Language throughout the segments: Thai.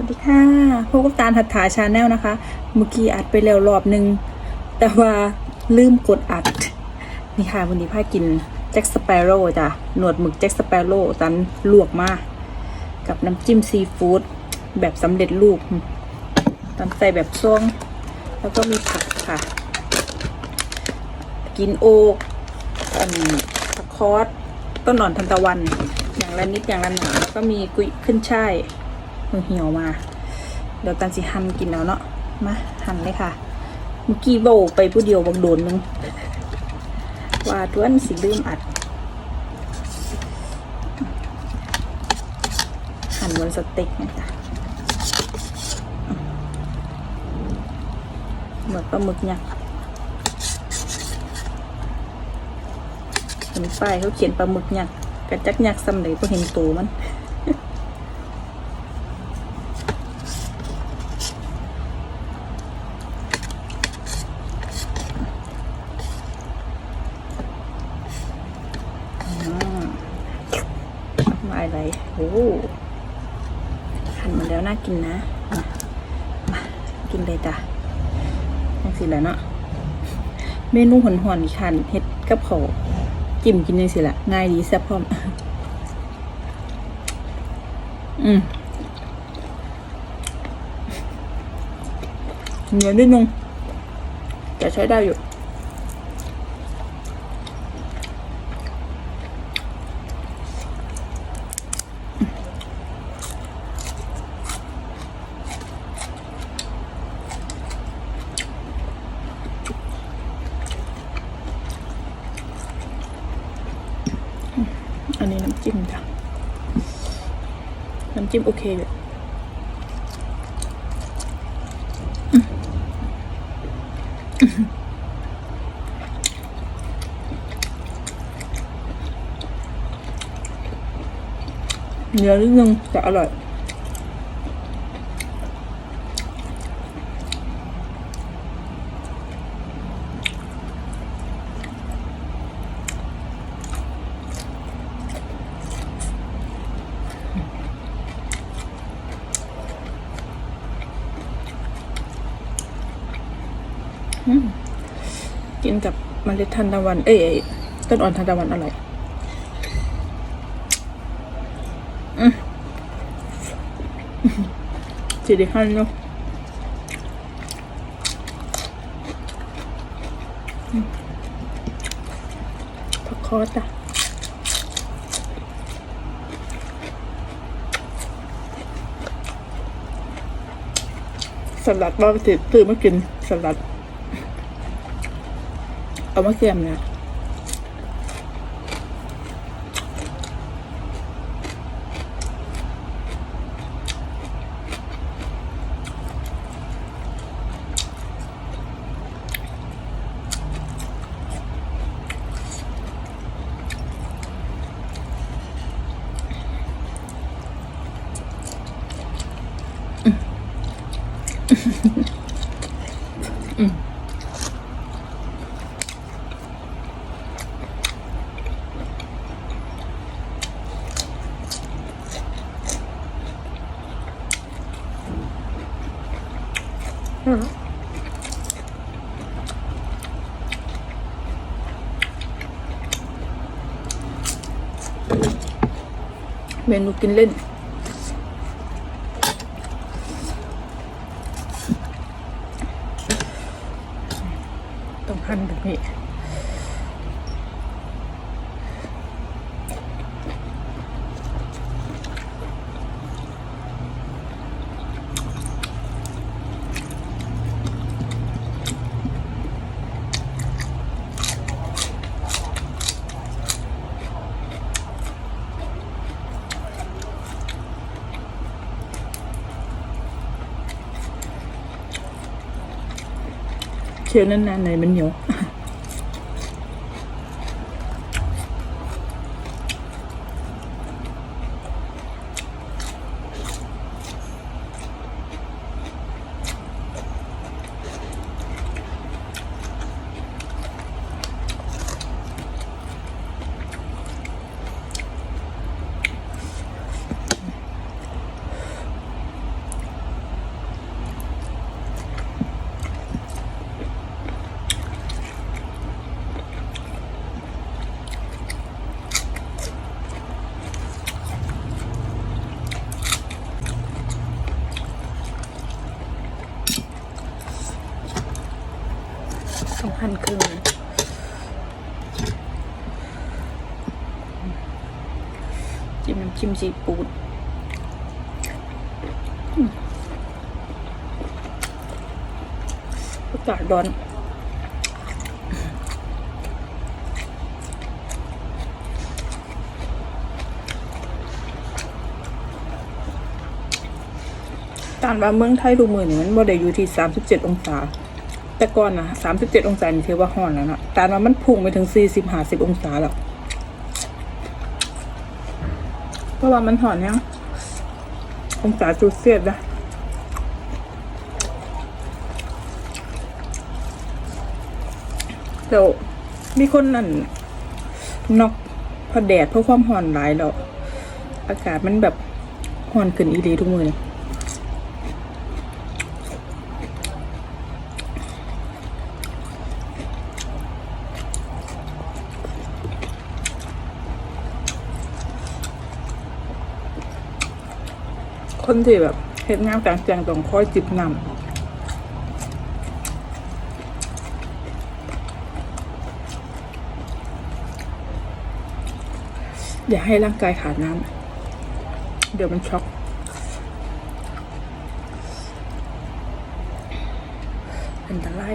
วัสดีค่ะพบกับตาลหัตถาชาแนลนะคะ เมื่อกี้อัดไปแล้วรอบหนึ่งแต่ว่าลืมกดอัด นี่ค่ะวันนี้พากินแจ็คสเปโร่จ้ะ หนวดหมึกแจ็คสเปโร่ตันลวกมา กับน้ำจิ้มซีฟู้ดแบบสำเร็จรูปตันใส่แบบซ่วง แล้วก็มีผักค่ะ กินโอกอันผักคอสต้นอ่อนทันตะวัน อย่างละนิดอย่างละหน่อยแล้วก็มีกุยขึ้นช่าย เหี่ยวมา เดี๋ยวตันสิหั่นกินแล้วเนาะ มาหั่นเลยค่ะ เมื่อกี้โบไปผู้เดียวบังโดนนึงว่าทวนสิลืมอัด หั่นบนสเต็กนะจ๊ะหมึกปลาหมึกเนี่ยเห็นป้ายเขาเขียนปลาหมึกเนี่ยกระจักยักษ์ซ้ำเลยเพราะเห็นตัวมัน มาอะไรโอ้หั่นมาแล้วน่า กินนะมากินเลยจ้ะยังสิแหละเนาะเมนูหอนๆอีกคันเฮ็ดกับเขาจิ้มกินยังสิละง่ายดีแซ่บพร้อม อืมเหนียวนิดนึงแต่ใช้ได้อยู่ อันนี้น้ำจิ้มจ้ะ น้ำจิ้มโอเคเลยเนื้อนิดนึงแต่อร่อย กินกับเมล็ดทานตะวัน เอ้ยต้นอ่อนทานตะวันอร่อยอืมจีดีขันเนาะอืมผักคอจ้ะสลัดบ้าติดตื่นมากินสลัด เอามาเสียมเนี่ย เมนูกินเล่น ต้องหั่นแบบนี้ เคี้ยวนานๆหน่อยมันเหนียว อ พันครึ่งจิ้มน้ำจิ้มซีฟู้ดอากาศร้อนตามว่าเมืองไทยดูมือนี่มันบ่ได้อยู่ที่สามสิบเจ็ดองศา แต่ก่อนนะสามสิบเจ็ดองศานี่ถือว่าร้อนแล้วนะตามว่ามันพุ่งไปถึงสี่สิบห้าสิบองศาแล้วเพราะว่ามันห่อนยังองศาจูเซียสนะเดี๋ยวมีคนนั่นนอกพอแดดเพราะความห่อนหลายแล้ว อากาศมันแบบห่อนขึ้นอีดีทุกมือเลย คนที่แบบเฮ็ดงานกลางแจงต้องคอยจิบน้ำอย่าให้ร่างกายขาดน้ำ เดี๋ยวมันช็อก อันตราย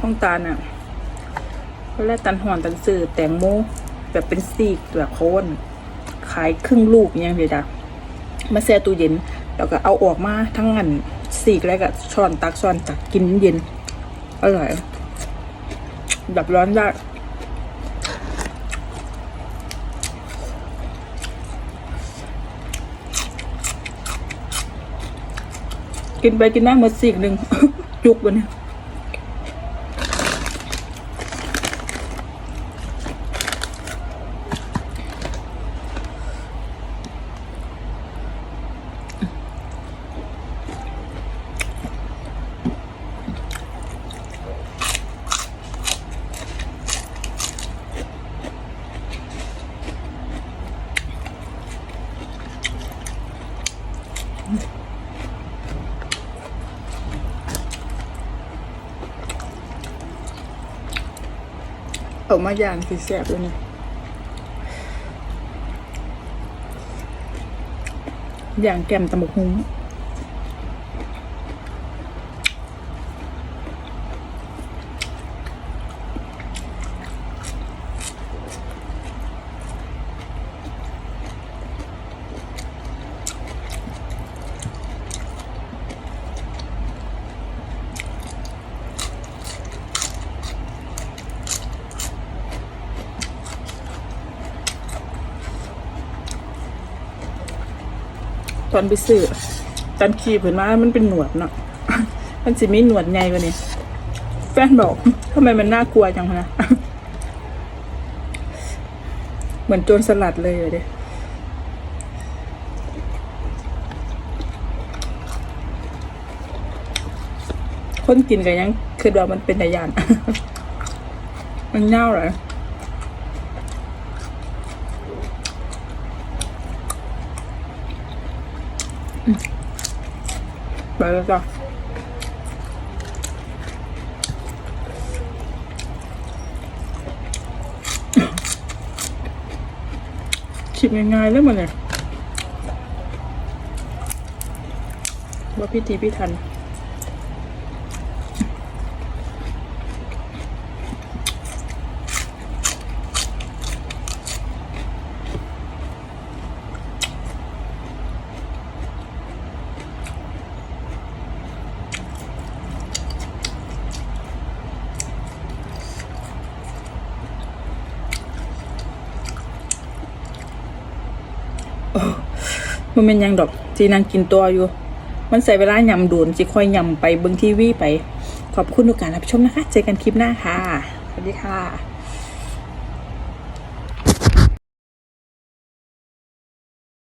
ของตาลน่ะเขาแรกตันหอนตันสื่อแตงโมแบบเป็นซีกแบบโคนขายครึ่งลูกยังเดียจ้ะมาแช่ตู้เย็น แล้วก็เอาออกมาทั้งอันสีกแล้วก็ช้อนตักช้อนตักกินเย็นอร่อยแบบร้อนได้กินไปกินมาหมดสีกหนึ่งจุกวันนี้ ออกมาอย่างสีแสบเลยนะอย่างแก้มตะมุกหุง ตอนไปซื้อตอนขี่ผืนมามันเป็นหนวดเนาะมันสิมีหนวดไงกว่านี้แฟนบอกทำไมมันน่ากลัวจังนะเหมือนโจรสลัดเลยเด้คนกินกันยังคือว่ามันเป็นตายานมันเน่าเหรอ ไปแล้วจ้ะคิดง่ายๆแล้วมันเนี่ยว่าพิธีพี่ทัน มันเป็นยังดอกจีนางกินตัวอยู่ มันใส่เวลายำโดนจิค่อยยำไปเบิ้งทีวีไป ขอบคุณทุกการรับชมนะคะ เจอกันคลิปหน้าค่ะ สวัสดีค่ะ